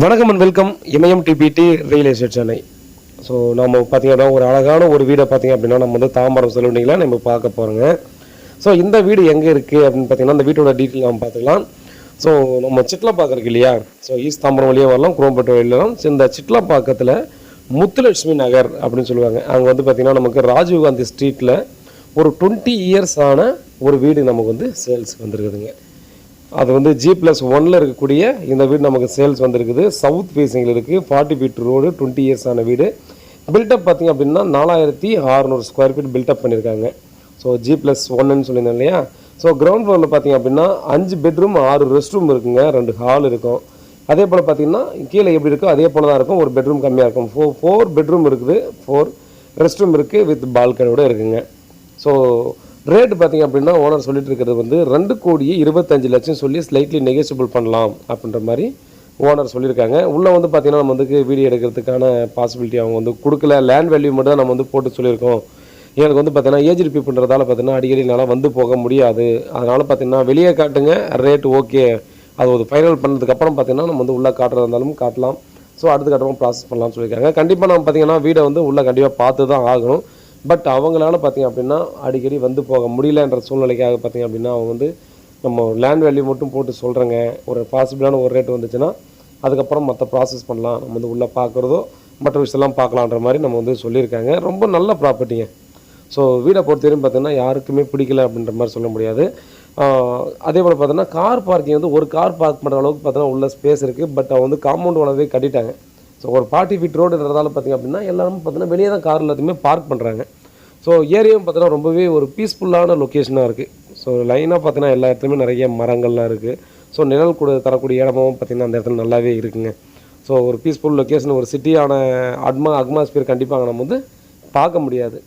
வணக்கம் and welcome Imayam DPD real estate Chennai so நம்ம பார்த்தீங்கன்னா ஒரு அழகான ஒரு வீடை பார்த்தீங்க அப்படின்னா நம்ம வந்து தாம்பரம் சொல்லுவீங்களா நம்ம பார்க்க போகிறோங்க ஸோ இந்த வீடு எங்கே இருக்குது அப்படின்னு பார்த்தீங்கன்னா அந்த வீட்டோட டீட்டெயில் நம்ம பார்த்துக்கலாம். ஸோ நம்ம சிட்லப்பாக்கம் இருக்கு இல்லையா? ஸோ ஈஸ்ட் தாம்பரம் வழியாக வரலாம் குரோம்பேட்டை வழியில வரலாம். ஸோ இந்த சிட்லப்பாக்கத்தில் முத்துலட்சுமி நகர் அப்படின்னு சொல்லுவாங்க. அங்கே வந்து பார்த்தீங்கன்னா நமக்கு ராஜீவ்காந்தி ஸ்ட்ரீட்டில் ஒரு டுவெண்ட்டி இயர்ஸ் ஆன ஒரு வீடு நமக்கு வந்து சேல்ஸ் வந்துருக்குதுங்க. அது வந்து ஜி ப்ளஸ் ஒனில் இருக்கக்கூடிய இந்த வீடு நமக்கு சேல்ஸ் வந்திருக்குது. சவுத் ஃபேஸிங்கில் இருக்குது forty feet road twenty years ஆன வீடு. பில்டப் பார்த்திங்க அப்படின்னா நாலாயிரத்தி அறநூறு ஸ்கொயர் ஃபீட் பில்டப் பண்ணியிருக்காங்க. ஸோ ஜி ப்ளஸ் ஒன்னு சொல்லியிருந்தேன் இல்லையா? ஸோ கிரவுண்ட் ஃப்ளோரில் பார்த்தீங்க அப்படின்னா அஞ்சு பெட்ரூம் ஆறு ரெஸ்ட் ரூம் இருக்குங்க. ரெண்டு ஹால் இருக்கும். அதே போல் பார்த்திங்கன்னா கீழே எப்படி இருக்கோ அதே போல் தான் இருக்கும். ஒரு பெட்ரூம் கம்மியாக இருக்கும். ஃபோ ஃபோர் பெட்ரூம் இருக்குது. ஃபோர் ரெஸ்ட் ரூம் இருக்குது வித் பால்கனியோட இருக்குங்க. ஸோ ரேட் பார்த்தீங்க அப்படின்னா ஓனர் சொல்லிட்டு இருக்கிறது வந்து ரெண்டு கோடியே இருபத்தஞ்சு லட்சம் சொல்லி ஸ்லைட்லி நெகோசியபிள் பண்ணலாம் அப்படின்ற மாதிரி ஓனர் சொல்லியிருக்காங்க. உள்ளே வந்து பார்த்திங்கன்னா நம்ம வந்து வீடியோ எடுக்கிறதுக்கான பாசிபிலிட்டி அவங்க வந்து கொடுக்கல. லேண்ட் வேல்யூ மட்டும் தான் நம்ம வந்து போட்டு சொல்லியிருக்கோம். எனக்கு வந்து பார்த்தீங்கன்னா ஏஜ் பீப்புன்றதால பார்த்தீங்கன்னா அடிக்கடி என்னால் வந்து போக முடியாது. அதனால் பார்த்தீங்கன்னா வெளியே காட்டுங்க. ரேட் ஓகே அது ஒரு ஃபைனல் பண்ணதுக்கப்புறம் பார்த்தீங்கன்னா நம்ம வந்து உள்ளே காட்டுறதா இருந்தாலும் காட்டலாம். ஸோ அடுத்த கட்டமாக ப்ராசஸ் பண்ணலாம்னு சொல்லியிருக்காங்க. கண்டிப்பாக நம்ம பார்த்தீங்கன்னா வீடை வந்து உள்ளே கண்டிப்பாக பார்த்து தான் ஆகணும். பட் அவங்களால பார்த்தீங்க அப்படின்னா அடிக்கடி வந்து போக முடியலன்ற சூழ்நிலைக்காக பார்த்தீங்க அப்படின்னா அவங்க வந்து நம்ம லேண்ட் வேல்யூ மட்டும் போட்டு சொல்கிறேங்க ஒரு பாசிபிளான ஒரு ரேட் வந்துச்சுன்னா அதுக்கப்புறம் மற்ற ப்ராசஸ் பண்ணலாம். நம்ம வந்து உள்ளே பார்க்குறதோ மற்ற விஷயம்லாம் பார்க்கலான்ற மாதிரி நம்ம வந்து சொல்லியிருக்காங்க. ரொம்ப நல்ல ப்ராப்பர்ட்டிங்க ஸோ வீடை பொறுத்தவரையும் பார்த்தீங்கன்னா யாருக்குமே பிடிக்கல அப்படின்ற மாதிரி சொல்ல முடியாது. அதே போல் பார்த்தீங்கன்னா கார் பார்க்கிங் வந்து ஒரு கார் பார்க் பண்ணுற அளவுக்கு பார்த்தீங்கன்னா உள்ள ஸ்பேஸ் இருக்குது பட் அவங்க வந்து காம்பவுண்ட் உணவே கட்டிட்டாங்க. ஸோ ஒரு பார்ட்டி ஃபீட் ரோடுன்றதால பார்த்தீங்க அப்படின்னா எல்லாரும் பார்த்தீங்கன்னா வெளியே தான் கார் எல்லாத்தையுமே பார்க் பண்ணுறாங்க ஸோ ஏரியாவும் பார்த்தீங்கன்னா ரொம்பவே ஒரு பீஸ்ஃபுல்லான லொக்கேஷனாக இருக்குது ஸோ லைனாக பார்த்தீங்கன்னா எல்லா இடத்துலையுமே நிறைய மரங்கள்லாம் இருக்குது ஸோ நிழல் கூட தரக்கூடிய இடமும் பார்த்தீங்கன்னா அந்த இடத்துல நல்லாவே இருக்குங்க. ஸோ ஒரு பீஸ்ஃபுல் லொக்கேஷன் ஒரு சிட்டியான அட்மா அட்மாஸ்பியர் கண்டிப்பாக நம்ம வந்து பார்க்க முடியாது.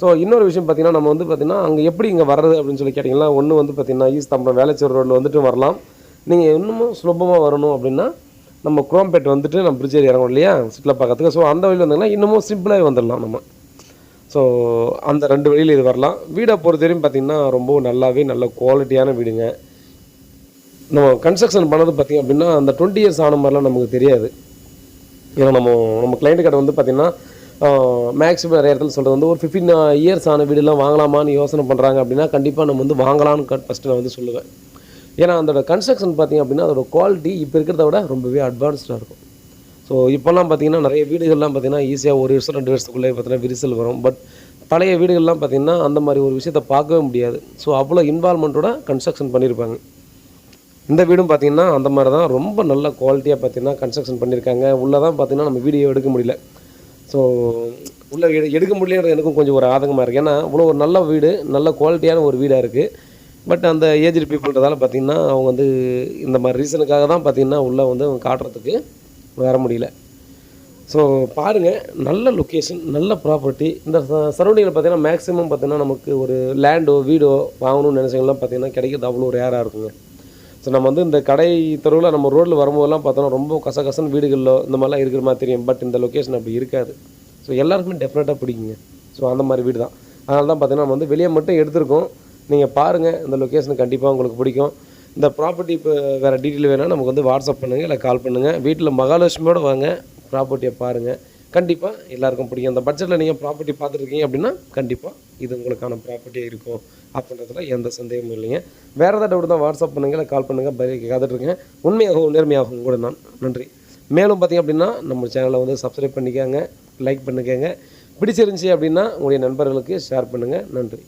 ஸோ இன்னொரு விஷயம் பார்த்திங்கன்னா நம்ம வந்து பார்த்திங்கன்னா அங்கே எப்படி இங்கே வர்றது அப்படின்னு சொல்லி கேட்டிங்கன்னா ஒன்று வந்து பார்த்திங்கன்னா ஈஸ்ட் தம்பரம் வேலைச்சேர் ரோட்டில் வந்துட்டு வரலாம். நீங்கள் இன்னமும் சுலபமாக வரணும் அப்படின்னா நம்ம குரோம்பேட் வந்துட்டு நம்ம பிரிட்ஜ் ஏறி இறங்கும் இல்லையா? சிட்டில் பார்க்கறதுக்கு. ஸோ அந்த வழியில் வந்தீங்கன்னா இன்னமும் சிம்பிளாகவே வந்துடலாம் நம்ம. ஸோ அந்த ரெண்டு வழியில் இது வரலாம். வீடை பொறுத்த வரையும் பார்த்தீங்கன்னா ரொம்ப நல்லாவே நல்ல குவாலிட்டியான வீடுங்க. நம்ம கன்ஸ்ட்ரக்ஷன் பண்ணது பார்த்திங்க அப்படின்னா அந்த டுவெண்ட்டி இயர்ஸ் ஆன மாதிரிலாம் நமக்கு தெரியாது. ஏன்னா நம்ம நம்ம கிளைண்ட் கடை வந்து பார்த்திங்கன்னா மேக்ஸிமம் நிறைய இடத்துல சொல்கிறது வந்து ஒரு ஃபிஃப்டீன் இயர்ஸ் ஆன வீடுலாம் வாங்கலாமான்னு யோசனை பண்ணுறாங்க அப்படின்னா கண்டிப்பாக நம்ம வந்து வாங்கலாம்னு ஃபஸ்ட்டு நான் வந்து சொல்லுவேன். ஏன்னா அதோட கன்ஸ்ட்ரக்ஷன் பார்த்திங்க அப்படின்னா அதோட குவாலிட்டி இப்போ இருக்கிறத விட ரொம்பவே அட்வான்ஸ்டாக இருக்கும். ஸோ இப்போல்லாம் பார்த்தீங்கன்னா நிறைய வீடுகள்லாம் பார்த்தீங்கன்னா ஈஸியாக ஒரு வருஷம் ரெண்டு வருஷத்துக்குள்ளே பார்த்தீங்கன்னா விரிசல் வரும். பட் பழைய வீடுகள்லாம் பார்த்தீங்கன்னா அந்த மாதிரி ஒரு விஷயத்தை பார்க்கவே முடியாது. ஸோ அவ்வளோ இன்வால்மெண்ட்டோட கன்ஸ்ட்ரக்ஷன் பண்ணியிருப்பாங்க. இந்த வீடும் பார்த்தீங்கன்னா அந்த மாதிரி தான். ரொம்ப நல்ல குவாலிட்டியாக பார்த்தீங்கன்னா கன்ஸ்ட்ரக்ஷன் பண்ணியிருக்காங்க. உள்ளே தான் பார்த்தீங்கன்னா நம்ம வீடியோ எடுக்க முடியல. ஸோ உள்ளே எடு எடுக்க முடியலன்றது எனக்கும் கொஞ்சம் ஒரு ஆதங்கமாக இருக்குது ஏன்னா இவ்வளோ ஒரு நல்ல வீடு நல்ல குவாலிட்டியான ஒரு வீடாக இருக்குது பட் அந்த ஏஜ்டு பீப்புள்ன்றதால பார்த்திங்கன்னா அவங்க வந்து இந்த மாதிரி ரீசனுக்காக தான் பார்த்தீங்கன்னா உள்ளே வந்து அவங்க காட்டுறதுக்கு வர முடியல. ஸோ பாருங்கள் நல்ல லொக்கேஷன் நல்ல ப்ராப்பர்ட்டி இந்த சரௌண்டிங்கில் பார்த்தீங்கன்னா மேக்ஸிமம் பார்த்திங்கன்னா நமக்கு ஒரு லேண்டோ வீடோ வாங்கணும்னு நினச்சவங்களாம் பார்த்தீங்கன்னா கிடைக்கிறது அவ்வளோ ரேராக இருக்குங்க. ஸோ நம்ம வந்து இந்த கடை தெருவில் நம்ம ரோட்டில் வரும்போதெல்லாம் பார்த்தோன்னா ரொம்ப கசகசன்னு வீடுகளில் இந்த மாதிரிலாம் இருக்கிற மாதிரி தெரியும். பட் இந்த லொக்கேஷன் அப்படி இருக்காது. ஸோ எல்லாருக்குமே டெஃபினட்டாக பிடிக்குங்க. ஸோ அந்த மாதிரி வீடு தான் அதனால தான் பார்த்தீங்கன்னா நம்ம வந்து வெளியே மட்டும் எடுத்திருக்கோம். நீங்கள் பாருங்கள் இந்த லொக்கேஷன் கண்டிப்பாக உங்களுக்கு பிடிக்கும். இந்த ப்ராப்பர்ட்டி இப்போ வேறு டீட்டெயில் வேணால் நமக்கு வந்து வாட்ஸ்அப் பண்ணுங்கள் இல்லை கால் பண்ணுங்கள் வீட்டில் மகாலட்சுமியோடு வாங்க ப்ராப்பர்ட்டியை பாருங்கள் கண்டிப்பாக எல்லாருக்கும் பிடிக்கும். அந்த பட்ஜெட்டில் நீங்கள் ப்ராப்பர்ட்டி பார்த்துருக்கீங்க அப்படின்னா கண்டிப்பாக இது உங்களுக்கான ப்ராப்பர்ட்டியாக இருக்கும் அப்படின்றதுல எந்த சந்தேகமும் இல்லைங்க. வேறு ஏதாவது டவுட் தான் வாட்ஸ்அப் பண்ணுங்கள் இல்லை கால் பண்ணுங்கள் பதில் காத்துட்ருக்கேன் உண்மையாகவும் நேர்மையாகவும் கூட நான் நன்றி. மேலும் பார்த்தீங்க அப்படின்னா நம்ம சேனலை வந்து சப்ஸ்கிரைப் பண்ணிக்கோங்க லைக் பண்ணிக்கோங்க. பிடிச்சிருந்துச்சி அப்படின்னா உங்களுடைய நண்பர்களுக்கு ஷேர் பண்ணுங்கள் நன்றி.